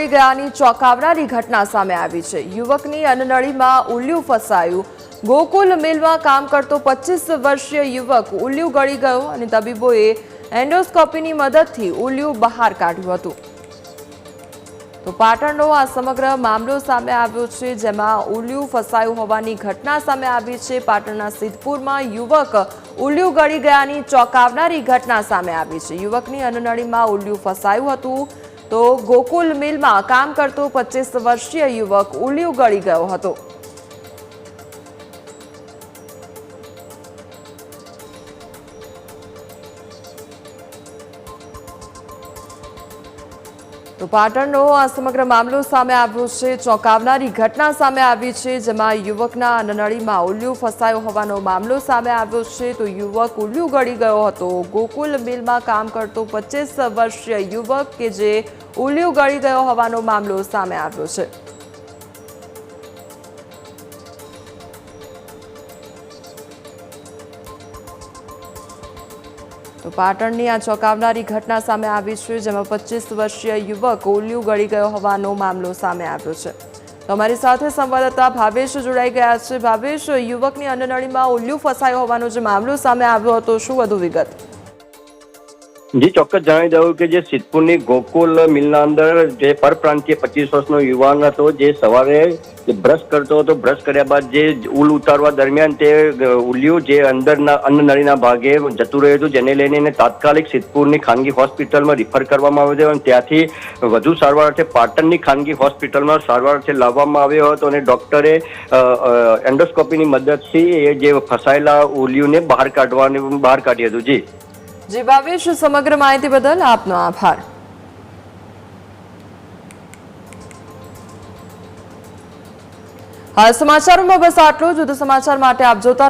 ગળી ગયાની ચોંકાવનારી ઘટના સામે આવી છે. યુવકની અન્નનળીમાં ઉલ્યું ફસાયું. ગોકુલ મિલમાં કામ કરતો પચીસ વર્ષીય યુવક ઉલ્યું ગળી ગયો અને તબીબોએ એન્ડોસ્કોપીની મદદથી ઉલ્યું બહાર કાઢ્યું હતું. તો પાટણનો આ સમગ્ર મામલો સામે આવ્યો છે, જેમાં ઉલ્યું ફસાયું હોવાની ઘટના સામે આવી છે. પાટણના સિદ્ધપુરમાં યુવક ઉલ્યું ગળી ગયાની ચોંકાવનારી ઘટના સામે આવી છે. યુવકની અન્નનળીમાં ઉલ્યું ફસાયું હતું. તો ગોકુલ મિલમાં કામ કરતો પચીસ વર્ષીય યુવક ઉલિયું ગળી ગયો હતો. તો પાટણનો આ સમગ્ર મામલો સામે આવ્યો છે. ચોંકાવનારી ઘટના સામે આવી છે, જેમાં યુવકના નળીમાં ઉલ્લુ ફસાયો હોવાનો મામલો સામે આવ્યો છે. તો યુવક ઉલ્લુ ગળી ગયો હતો. ગોકુલ મિલમાં કામ કરતો પચીસ વર્ષીય યુવક કે જે ઉલ્લુ ગળી ગયો હોવાનો મામલો સામે આવ્યો છે. તો પાટણની આ ચોંકાવનારી ઘટના સામે આવી છે, જેમાં પચીસ વર્ષીય યુવક ઓલિયું ગળી ગયો હોવાનો મામલો સામે આવ્યો છે. તો અમારી સાથે સંવાદદાતા ભાવેશ જોડાઈ ગયા છે. ભાવેશ, યુવકની અન્નનળીમાં ઓલિયું ફસાયો હોવાનો જે મામલો સામે આવ્યો હતો, શું વધુ વિગત? જી ચોક્કસ જણાવી દઉં કે જે સિદ્ધપુરની ગોકુલ મિલના અંદર જે પરપ્રાંતીય પચીસ વર્ષનો યુવાન હતો, જે સવારે બ્રશ કરતો હતો, બ્રશ કર્યા બાદ જે ઉલ ઉતારવા દરમિયાન તે ઉલ્યું જે અંદરના, અન્નનળીના ભાગે જતું રહ્યું હતું, જેને લઈને એને તાત્કાલિક સિદ્ધપુરની ખાનગી હોસ્પિટલમાં રિફર કરવામાં આવ્યો હતો અને ત્યાંથી વધુ સારવાર અર્થે પાટણની ખાનગી હોસ્પિટલમાં સારવાર અર્થે લાવવામાં આવ્યો હતો અને ડોક્ટરે એન્ડોસ્કોપીની મદદથી એ જે ફસાયેલા ઉલ્યુને બહાર કાઢવાની, બહાર કાઢ્યું હતું. જી. જી ભાવેશ, સમગ્ર માહિતી બદલ આપનો આભાર. હાલ સમાચારોમાં બસ આટલું જ. સમાચાર માટે આપ જોતા